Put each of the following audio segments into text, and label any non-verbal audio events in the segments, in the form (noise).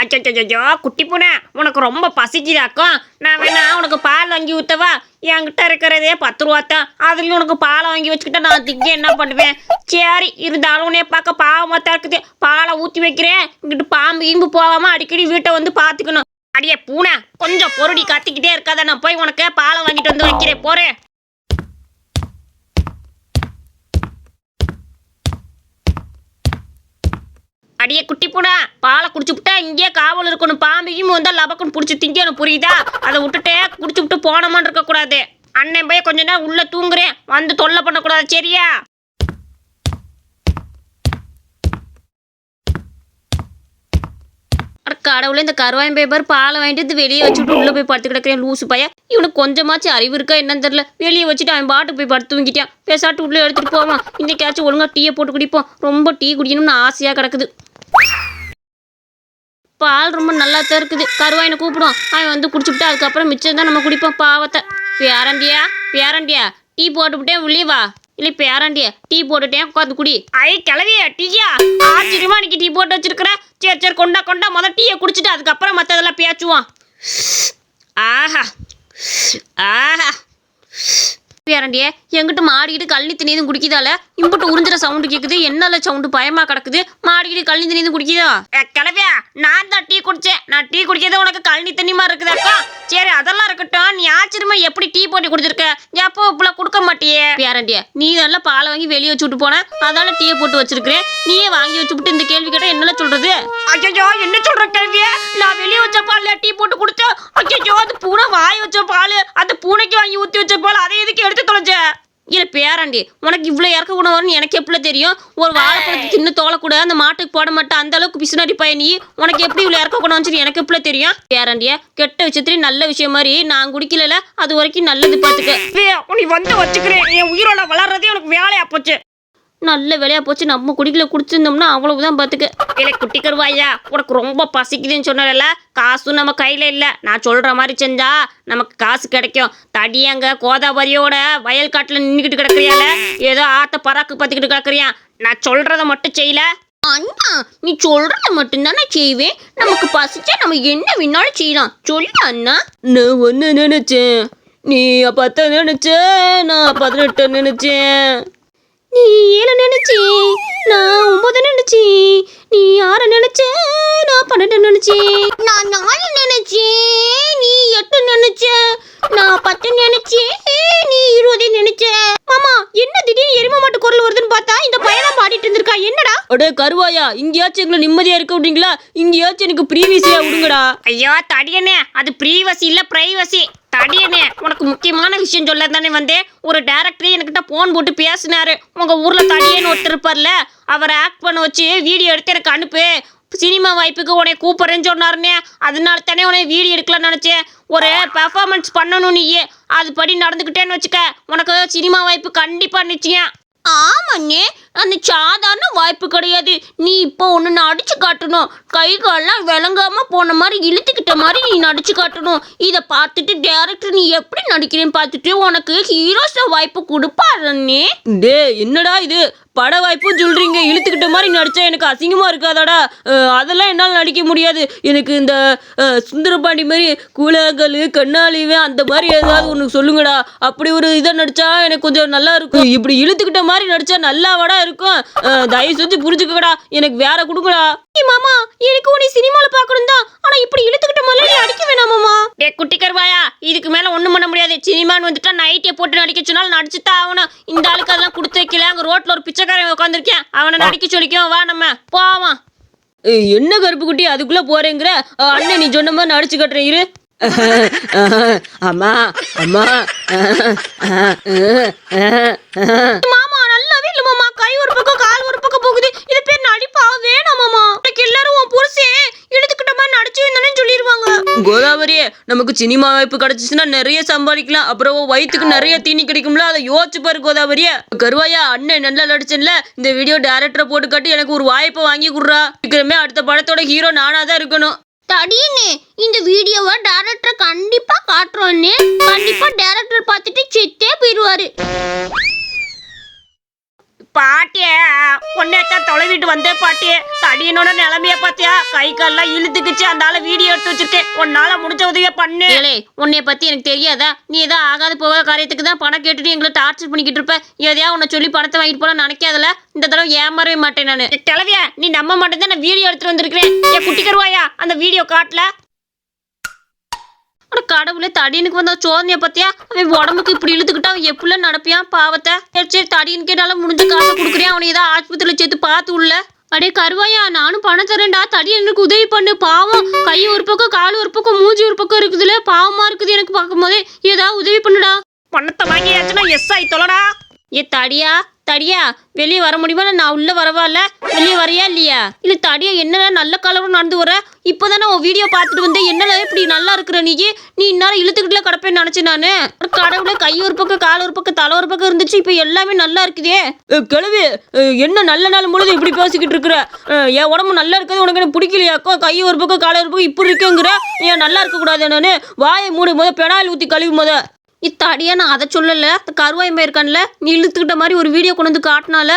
அச்சோ குட்டி பூனை உனக்கு ரொம்ப பசிக்குதாக்கும் நான் வேணா உனக்கு பால் வாங்கி ஊற்றவா என்கிட்ட இருக்கிறதே பத்து ரூபா தான் அதுலேயும் உனக்கு பாலை வாங்கி வச்சுக்கிட்டா நான் திங்க என்ன பண்ணுவேன்? சரி இருந்தாலும் உன்னைய பார்க்க பாவமாக தான் இருக்குது. பாலை ஊற்றி வைக்கிறேன். இங்கிட்டு பாம்பு இம்பு போகாம அடிக்கடி வீட்டை வந்து பார்த்துக்கணும். அடியே பூனை கொஞ்சம் பொருடி கத்திக்கிட்டே இருக்காத. நான் போய் உனக்கு பாலை வாங்கிட்டு வந்து வைக்கிறேன். போறேன். அடியே குட்டி பூனை பாலை குடிச்சு விட்டா இங்கேயே காவல் இருக்கணும். பாம்பையும் வந்தா லபக்குன்னு பிடிச்சி திங்கணும் புரியுதா? அதை விட்டுட்டே குடிச்சு விட்டு போனோமான்னு இருக்கக்கூடாது அண்ணன் போய் கொஞ்ச நேரம் உள்ள தூங்குறேன். வந்து தொல்லை பண்ணக்கூடாது சரியா? கடவுளே இந்த கருவாயம் பேப்பர் பாலை வாங்கிட்டு வெளியே வச்சுட்டு உள்ள போய் படுத்து கிடக்கிறேன் லூசு பையன். இவனுக்கு கொஞ்சமாச்சும் அறிவு இருக்கா என்னன்னு தெரியல. வெளியே வச்சுட்டு அவன் பாட்டுக்கு போய் படுத்து தூங்கிட்டான். பேசாட்டு உள்ள எடுத்துட்டு போவான். இன்றைக்காச்சும் ஒழுங்கா டீயை போட்டு குடிப்போம். ரொம்ப டீ குடிக்கணும்னு ஆசையா கிடக்குது. பால் ரொம்ப நல்லா தான் இருக்குது கருவாயினை கூப்பிடும் அவன் வந்து குடிச்சுவிட்டு அதுக்கப்புறம் மிச்சம் தான் நம்ம குடிப்போம் பாவத்தை. பேரண்டியா? பேரண்டியா? டீ போட்டுவிட்டேன் உள்ளே வா. இல்லை பேரண்டியா? டீ போட்டுட்டேன் உட்காந்து குடி. ஐ கிளவியா டீயா? ஆச்சரியமா இன்னைக்கு டீ போட்டு வச்சிருக்கிற? சரி சரி கொண்டா கொண்டா முதல் டீயை குடிச்சிட்டு அதுக்கப்புறம் மற்றதெல்லாம் பேச்சுவான் ஆஹா. ஆஹா. பேரண்டியே எங்கிட்ட மாடிக்கிட்டு கள்ளி தண்ணி குடிக்குதால? இம்புட்டு உறிஞ்சிற சவுண்டு கேட்குது என்னால சவுண்டு பயமா கிடக்குது. மாடிக்கிட்டு கள்ளி தண்ணி குடிக்குதா? கிளவியா நான் தான் டீ குடிச்சேன் நான் டீ குடிக்கிறது உனக்கு கழனி தண்ணிமா இருக்குதாக்கா சரி அதெல்லாம் இருக்கட்டும். நீ ஆச்சரியமா எப்படி டீ போட்டு குடிச்சிருக்க? எப்போ இப்பெல்லாம் கொடுக்க மாட்டியே. பேரண்டிய நீ நல்லா பாலை வாங்கி வெளியே வச்சு விட்டு போன. அதால டீயை போட்டு வச்சிருக்கிறேன். நீயே வாங்கி வச்சு விட்டு இந்த கேள்வி கேட்டா என்ன சொல்றது? ஐயோ என்ன சொல்ற கேள்வியே? நான் வெளியே வச்ச பால்ல டீ போட்டு குடிச்சேன். ஐயோ அது பூனை வாய் வச்ச பால். அந்த பூனைக்கு வாங்கி ஊத்தி வச்ச பால். அதை எதுக்கு எடுத்து தொலைஞ்ச இல்ல பேராண்டி. உனக்கு இவ்வளோ இறக்க கூட வரும்னு எனக்கு எப்படி தெரியும்? ஒரு வாழைப்பழத்தை தின்னு தோலக்கூட அந்த மாட்டுக்கு போட மாட்டேன். அந்த அளவுக்கு பிசுனாடி பையன் நீ. உனக்கு எப்படி இவ்வளோ இறக்க கூட வந்துச்சு எனக்கு எப்படி தெரியும்? பேராண்டியா கெட்ட விஷயத்துலயும் நல்ல விஷயம் மாதிரி நான் குடிக்கல அது வரைக்கும் நல்லது பார்த்துக்க. நீ வந்து வச்சுக்கிறேன் என் உயிரோட வளர்றதே உனக்கு வேலையா போச்சு. நல்ல வேலையா போச்சு. நம்ம குடிக்கல குடிச்சிருந்தோம்னா அவ்வளவுதான் பார்த்துக்க இல்லை குட்டி கருவாயா? உனக்கு ரொம்ப பசிக்குதுன்னு சொன்னல காசும் நம்ம கையில் இல்லை. நான் சொல்கிற மாதிரி செஞ்சா நமக்கு காசு கிடைக்கும். தடியங்க கோதாவரியோட வயல் காட்டில் நின்றுக்கிட்டு கிடக்குறியால? ஏதோ ஆத்த பராக்கு பார்த்துக்கிட்டு கிடக்குறியா நான் சொல்கிறத மட்டும் செய்யல. அண்ணா நீ சொல்றத மட்டும்தானே செய்வேன் நமக்கு பசிச்சா நம்ம என்ன வேணாலும் செய்யலாம். சொல்லு அண்ணா. நான் ஒன்று நினைச்சேன். நீ பத்த நினைச்ச நான் பதினெட்டு நினைச்சேன். நீ ஏழு நினைச்சி நான் ஒன்பது நினைச்சி நீ ஆறு நினைச்ச நான் பன்னெண்டு நினைச்சி. நான் நாலு நினைச்சி நீ எட்டு நினைச்ச. நான் பத்து நினைச்சி நீ இருபது நினைச்ச. மாமா என்ன திடீர்னு எரும மாட்டு குரல் வருதுன்னு பார்த்தா இந்த பையனா பாடிட்டு இருந்திருக்கா. என்னடா? அடே கருவாயா இங்கேயாச்சும் எங்களை நிம்மதியா இருக்க விட்டீங்களா இங்கேயாச்சும் எனக்கு ப்ரீவியஸியா விடுங்கடா. ஐயோ தடியனே அது ப்ரீவசி இல்ல பிரைவசி அடியனே உனக்கு முக்கியமான விஷயம் சொல்ல தானே வந்தேன். ஒரு டேரக்டரே என்கிட்ட போன் போட்டு பேசினாரு. உங்க ஊர்ல தனியேன்னு ஒருத்தர் இருப்பார்ல அவரை ஆக்ட் பண்ண வச்சு வீடியோ எடுத்து எனக்கு அனுப்பு. சினிமா வாய்ப்புக்கு உன்னை கூப்பிட்றேன்னு சொன்னாருனே அதனால தானே உன்னை வீடியோ எடுக்கலாம்னு நினச்சேன். ஒரு பெர்ஃபார்மன்ஸ் பண்ணணும் நீயே அதுபடி நடந்துக்கிட்டேன்னு வச்சுக்க உனக்கு சினிமா வாய்ப்பு கண்டிப்பாக நிச்சயம். ஆமாண்ணே அந்த சாதாரண வாய்ப்பு கிடையாது. நீ இப்போ ஒன்று நடிச்சு காட்டணும். கை கால்லாம் விளங்காம போன மாதிரி இழுத்துக்கிட்ட மாதிரி நீ நடிச்சு காட்டணும். இதை பார்த்துட்டு டேரக்டர் நீ எப்படி நடிக்கிறேன்னு பார்த்துட்டு உனக்கு ஹீரோஸை வாய்ப்பு கொடுப்பாருன்னே டே என்னடா இது? பட வாய்ப்பும் சொல்றீங்க. இழுத்துக்கிட்ட மாதிரி நடிச்சா எனக்கு அசிங்கமா இருக்காதாடா. அதெல்லாம் என்னால் நடிக்க முடியாது. எனக்கு இந்த சுந்தரபாண்டி மாதிரி கூழாங்கல் கண்ணாலிவே அந்த மாதிரி ஏதாவது ஒன்று சொல்லுங்கடா. அப்படி ஒரு இதை நடிச்சா எனக்கு கொஞ்சம் நல்லா இருக்கும். இப்படி இழுத்துக்கிட்ட மாதிரி நடிச்சா நல்லாவாடா இருக்கும். தயவு செஞ்சு புரிஞ்சுக்கடா எனக்கு வேற கொடுங்கடா. மாமா எனக்கு உன்னை சினிமாவில் பார்க்கணும் தான் ஆனால் இப்படி டே குட்டி கருவாயா இதுக்கு மேலே ஒன்றும் பண்ண முடியாது. சினிமான்னு வந்துட்டா நைட்டே போட்டு நடிக்க சொன்னாலும் நடிச்சு தான் ஆகணும். இந்த ஆளுக்கு அதெல்லாம் கொடுத்து வைக்கல. அங்கே ரோட்டில் ஒரு பிச்சைக்காரன் உட்காந்துருக்கேன் அவனை நடிக்க சொல்லிக்கோ வா நம்ம போவான் என்ன கருப்பு குட்டி அதுக்குள்ள போறேங்கிற? அஹ், அண்ணன் நீ சொன்ன மாதிரி நடிச்சு கட்டுறேன் இரு. (laughs) அம்மா அம்மா. மாமா நல்லாவே இல்லை மாமா. கை ஒரு பக்கம் கால் ஒரு பக்கம் போகுது. இது பேர் நடிப்பா வேணாம் மாமா. எல்லாரும் உன் புருஷே. மாதிரி நடிச்சு வந்தேன்னு சொல்லிடுவாங்க கோதாவரி நமக்கு சினிமா வாய்ப்பு கிடைச்சிச்சுன்னா நிறைய சம்பாதிக்கலாம். அப்புறம் வயிற்றுக்கு நிறைய தீனி கிடைக்கும்ல அதை யோசிச்சு பாரு கோதாவரியா. கருவாயா அண்ணன் நல்லா நடிச்சேன்ல இந்த வீடியோ டேரக்டரை போட்டு காட்டி எனக்கு ஒரு வாய்ப்பை வாங்கி கொடுறா. சீக்கிரமே அடுத்த படத்தோட ஹீரோ நானா தான் இருக்கணும். தடியனே இந்த வீடியோவை டேரக்டர் கண்டிப்பா காட்டுறோன்னே கண்டிப்பா டேரக்டர் பார்த்துட்டு செத்தே போயிடுவாரு. பாட்டிய பொண்ணேத்தான் தொலைவிட்டு வந்தேன் பாட்டிய. தடியனோட நிலைமைய பாத்தியா கை கால்லாம் இழுத்துக்குச்சு அந்த ஆள வீடியோ எடுத்து வச்சிருக்கேன். உன்னால முடிஞ்ச உதவிய பண்ணு. ஏலே உன்னைய பத்தி எனக்கு தெரியாதா? நீ ஏதோ ஆகாது போக காரியத்துக்கு தான் பணம் கேட்டுட்டு எங்களை டார்ச்சர் பண்ணிக்கிட்டு இருப்ப. எதையா உன்னை சொல்லி பணத்தை வாங்கிட்டு போல நினைக்காதல? இந்த தடவை ஏமாறவே மாட்டேன் நான். கிளவியா நீ நம்ப மாட்டேன் தான் நான் வீடியோ எடுத்துட்டு வந்திருக்கிறேன். என் குட்டி கருவாயா அந்த வீடியோ காட்டல? அட கடவுளே தடியனுக்கு வந்த சோதனைய பத்தியா அவன் உடம்புக்கு இப்படி இழுத்துக்கிட்டா அவன் எப்படிலாம் நடப்பியான் பாவத்தை? சரி தடியனுக்கு என்னால முடிஞ்ச காசை கொடுக்குறேன். அவனை ஏதாவது ஆஸ்பத்திரியில சேர்த்து பார்த்து உள்ள. அடே கருவாயா நானும் பணம் தரேன்டா. தடியனுக்கு உதவி பண்ணு. பாவம் கை ஒரு பக்கம் கால் ஒரு பக்கம் மூஞ்சி ஒரு பக்கம் இருக்குதுல. பாவமா இருக்குது எனக்கு பார்க்கும் போதே ஏதாவது உதவி பண்ணுடா. பணத்தை வாங்கியாச்சுன்னா எஸ் ஆயி தொலைடா. ஏ தடியா தடியா? வெளியே வர முடியுமா நான் உள்ள வரவால வெளியே வரையா இல்லையா? இல்ல தடியா என்ன நல்ல கலரும் நடந்து வர இப்பதானே உன் வீடியோ பார்த்துட்டு வந்தேன். என்னடா இப்படி நல்லா இருக்கிற நீ? நீ இந்நேரம் இழுத்துக்கிட்டுல கிடப்பேன்னு நினைச்சேன் நானு. அட கடவுளே கை ஒரு பக்கம் கால் ஒரு பக்கம் தலை ஒரு பக்கம் இருந்துச்சு. இப்போ எல்லாமே நல்லா இருக்குதே. கிழவி என்ன நல்ல நாள் முழுது இப்படி பேசிக்கிட்டு இருக்கிற? என் உடம்பு நல்லா இருக்கிறது உனக்கு என்ன பிடிக்கலையாக்கோ கை ஒரு பக்கம் காலை ஒரு பக்கம் இப்படி இருக்குங்கிற? ஏன் நல்லா இருக்கக்கூடாது நான்? வாயை மூடு முத பெனாயில் ஊற்றி கழுவி முத. இத்தடியா நான் அதை சொல்லல. இந்த கருவாயம்பா இருக்கான்ல நீ இழுத்துக்கிட்ட மாதிரி ஒரு வீடியோ கொண்டு வந்து காட்டினால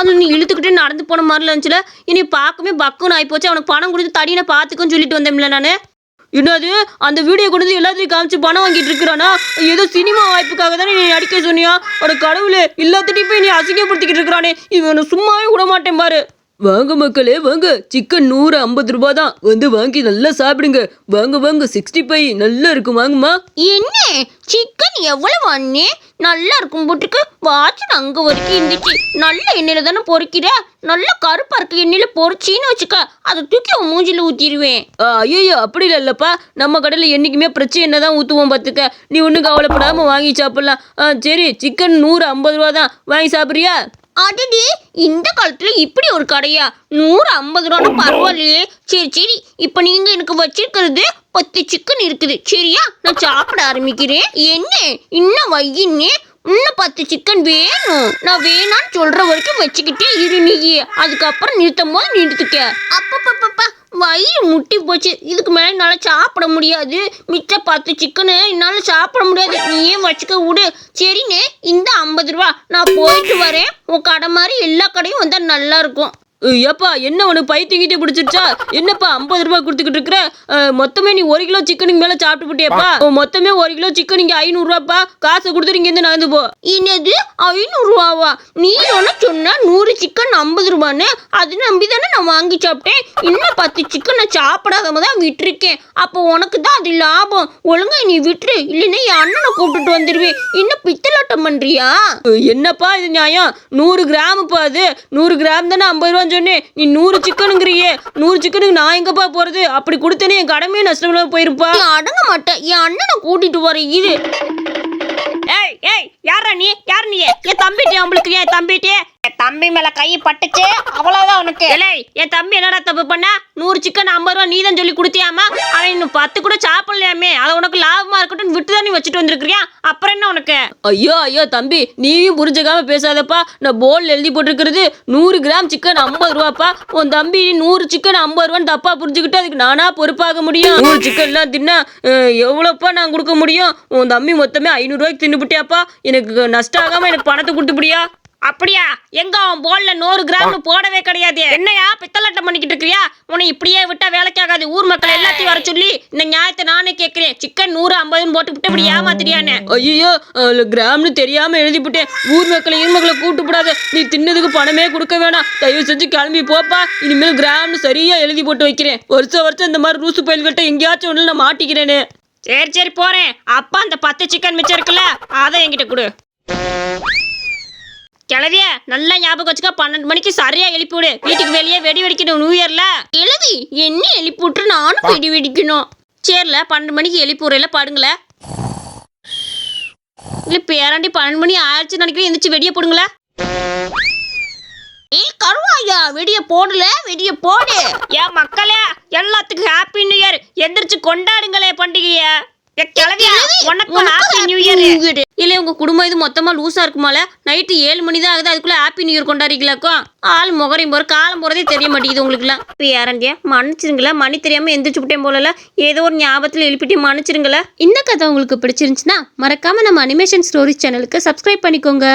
அது நீ இழுத்துக்கிட்டே நடந்து போன மாதிரி இருந்துச்சுல. இனி பார்க்கவே பக்குன்னு ஆகிப்போச்சு அவனுக்கு பணம் கொடுத்து தடியனை பார்த்துக்குன்னு சொல்லிட்டு வந்தேன்ல நான். என்னது? அந்த வீடியோ கொண்டு வந்து எல்லாத்தையும் காமிச்சு பணம் வாங்கிட்டு இருக்கிறானா? ஏதோ சினிமா வாய்ப்புக்காக தானே நீ நடிக்க சொன்னியா? ஒரு கடவுளே எல்லாத்திட்டையும் போய் நீ அசிங்கப்படுத்திக்கிட்டு இருக்கிறானே. இவனை சும்மாவே விட மாட்டேன் பாரு. வாங்க மக்களே வாங்க. சிக்கன் நூறு ஐம்பது ரூபாய் தான் வந்து வாங்கி நல்லா சாப்பிடுங்க. வாங்க வாங்க. சிக்ஸ்டி ஃபைவ் நல்லா இருக்கும். வாங்கம்மா. என்ன? சிக்கன் எவ்வளவு அண்ணே? நல்லா இருக்கும் போட்டுக்கு. வாட்சன் அங்க வரைக்கும் இருந்துச்சு. நல்ல எண்ணெயில தானே பொறிக்கிற? நல்ல கருப்பா இருக்க எண்ணெயில பொறிச்சின்னு வச்சுக்க. அதை தூக்கி அவன் மூஞ்சில ஊத்திடுவேன். ஐயோ அப்படி இல்லைல்லப்பா நம்ம கடையில் என்றைக்குமே பிரச்சனை என்ன தான் ஊற்றுவோம் பார்த்துக்க. நீ ஒன்றும் கவலைப்படாமல் வாங்கி சாப்பிட்லாம். சரி. சிக்கன் நூறு ஐம்பது ரூபா தான் வாங்கி சாப்பிட்றியா? அடடி இந்த காலத்துல இப்படி ஒரு கடையா? நூறு ஐம்பது ரூபா பரவாயில்லையே. சரி சரி இப்போ நீங்க எனக்கு வச்சிருக்கிறது பத்து சிக்கன் இருக்குது. சரியா? நான் சாப்பிட ஆரம்பிக்கிறேன். என்ன? இன்னும் வையின்னே? இன்னும் பத்து சிக்கன் வேணும். நான் வேணான்னு சொல்ற வரைக்கும் வச்சுக்கிட்டே இரு நீ அதுக்கப்புறம் நிறுத்தும் போது நிறுத்துக்க அப்பப்பப்பப்பா வயிறு முட்டி போச்சு. இதுக்கு மேலே என்னால் சாப்பிட முடியாது. மிச்ச பத்து சிக்கனு என்னால் சாப்பிட முடியாது. நீயே வச்சுக்க விடு. சரிண்ணே இந்த ஐம்பது ரூபா. நான் போயிட்டு வரேன். உன் கடை மாதிரி எல்லா கடையும் வந்தால் நல்லாயிருக்கும் ஏப்பா என்ன உனக்கு பைத்தியங்கிட்டே பிடிச்சிருச்சா? என்னப்பா ஐம்பது ரூபாய் கொடுத்துக்கிட்டு இருக்கிற? மொத்தமே நீ ஒரு கிலோ சிக்கனுக்கு மேலே சாப்பிட்டு போட்டியாப்பா மொத்தமே ஒரு கிலோ சிக்கன் இங்கே ஐநூறுரூவாப்பா காசை கொடுத்துட்டு இங்கேருந்து நகர்ந்து போ. என்னது? ஐநூறுரூவாவா நீ ஒன்று சொன்ன நூறு சிக்கன் ஐம்பது ரூபான்னு. அது நம்பி தானே நான் வாங்கி சாப்பிட்டேன். இன்னும் பத்து சிக்கன் நான் சாப்பிடாதம தான் விட்டுருக்கேன். அப்போ உனக்கு தான் அது லாபம். ஒழுங்கா நீ விட்டுரு. இல்லைன்னா என் அண்ணனை கூப்பிட்டுட்டு வந்துடுவேன் இன்னும் பித்தலாட்டம் பண்ணுறியா என்னப்பா இது நியாயம்? நூறு கிராமுப்பா அது. நூறு கிராம் தானே ஐம்பது ரூபான்னு சொன்னேன். நீ நூறு சிக்கனுங்கிறியே. நூறு சிக்கனுக்கு நான் எங்கப்பா போகிறது அப்படி கொடுத்தேனே என் கடமையே நஷ்டம் போயிருப்பா. நீ அடங்க மாட்டேன் என் அண்ணனை கூட்டிட்டு வர இரு ஏய் ஏய் யாரா நீ? யார் நீ? என் தம்பிட்டே உங்களுக்கு என் தம்பிட்டே? தம்பி மேல கை பட்டுச்சு அவ்வளவுதான் உனக்கு. ஏய் என் தம்பி என்னடா தப்பு பண்ண? நூறு சிக்கன் ஐம்பது ரூபா நீ தான் சொல்லி கொடுத்தியாமா? அவன் இன்னும் பத்து கூட சாப்பிடலையாமே. அது உனக்கு லாபமா இருக்கட்டும் விட்டு தான் நீ வச்சுட்டு வந்திருக்கிறியா? அப்புறம் என்ன உனக்கு? ஐயோ ஐயோ தம்பி நீயும் புரிஞ்சுக்காம பேசாதப்பா. நான் போர்டில் எழுதி போட்டிருக்கிறது நூறு கிராம் சிக்கன் ஐம்பது ரூபாப்பா. உன் தம்பி நூறு சிக்கன் ஐம்பது ரூபான்னு தப்பா புரிஞ்சுக்கிட்டு அதுக்கு நானா பொறுப்பாக முடியும்? நூறு சிக்கன்லாம் தின்னா அஹ், எவ்வளோப்பா நான் கொடுக்க முடியும்? உன் தம்பி மொத்தமே ஐநூறுரூவாய்க்கு தின்னுபிட்டியாப்பா. எனக்கு நஷ்டம் ஆகாம எனக்கு பணத்தை கொடுத்துப்பிடியா? அப்படியா? எங்க அவன் போல்ல நூறு கிராம் போடவே கிடையாது. என்னையா பித்தலாட்டம் பண்ணிக்கிட்டு இருக்கிறியா உன்னை இப்படியே விட்டா வேலைக்கு ஆகாது ஊர் மக்கள் எல்லாத்தையும் வர சொல்லி இந்த நியாயத்தை நானே கேட்கிறேன். சிக்கன் நூறு ஐம்பதுன்னு போட்டு விட்டு இப்படி ஏமாத்திரியானே ஐயோ கிராம்னு தெரியாம எழுதிவிட்டேன் ஊர் மக்களை ஊர் மக்களை கூட்டு கூடாது நீ தின்னதுக்கு பணமே கொடுக்க வேணாம். தயவு செஞ்சு கிளம்பி போப்பா. இனிமேல் கிராம்னு சரியா எழுதி போட்டு வைக்கிறேன். வருஷம் வருஷம் இந்த மாதிரி ரூசு பயல்கிட்ட எங்கேயாச்சும் ஒன்று நான் மாட்டிக்கிறேனே. சரி சரி போறேன். அப்பா அந்த பத்து சிக்கன் மிச்சம் இருக்குல்ல அதை என்கிட்ட கொடு. கிளவிய நல்லா ஞாபகம் வச்சுக்க பன்னெண்டு மணிக்கு சரியா எழுப்பி விடு. வீட்டுக்கு வெளியே வெடி வெடிக்கணும் நியூ இயர்ல கிளவி என்ன எழுப்பி விட்டு நானும் வெடி வெடிக்கணும். சரில பன்னெண்டு மணிக்கு எழுப்பி விடுறேல படுங்கள. இல்ல பேராண்டி பன்னெண்டு மணி ஆயிடுச்சு நினைக்கிறேன். எந்திரிச்சு வெடிய போடுங்களே. ஏய் கருவாயா வெடிய போடல? வெடிய போடு. ஏன் மக்களே எல்லாத்துக்கும் ஹாப்பி நியூ இயர் எந்திரிச்சு கொண்டாடுங்களே பண்டிகைய. இல்ல உங்க குடும்பம் இது மொத்தமா லூசா இருக்குமால? நைட்டு ஏழு மணி தான் ஆகுது அதுக்குள்ள ஹாப்பி நியூ இயர் கொண்டாடிக்கலாக்கும் ஆள் முகரையும் போற காலம் போறதே தெரிய மாட்டேங்குது உங்களுக்குலாம். பேரண்டியா மன்னிச்சிருங்களா மணி தெரியாம எந்திரிச்சு விட்டேன் போலல. ஏதோ ஒரு ஞாபகத்துல எழுப்பிட்டு மன்னிச்சிருங்களா இந்த கதை உங்களுக்கு பிடிச்சிருந்துச்சுன்னா மறக்காம நம்ம அனிமேஷன் ஸ்டோரிஸ் சேனலுக்கு சப்ஸ்கிரைப் பண்ணிக்கோங்க.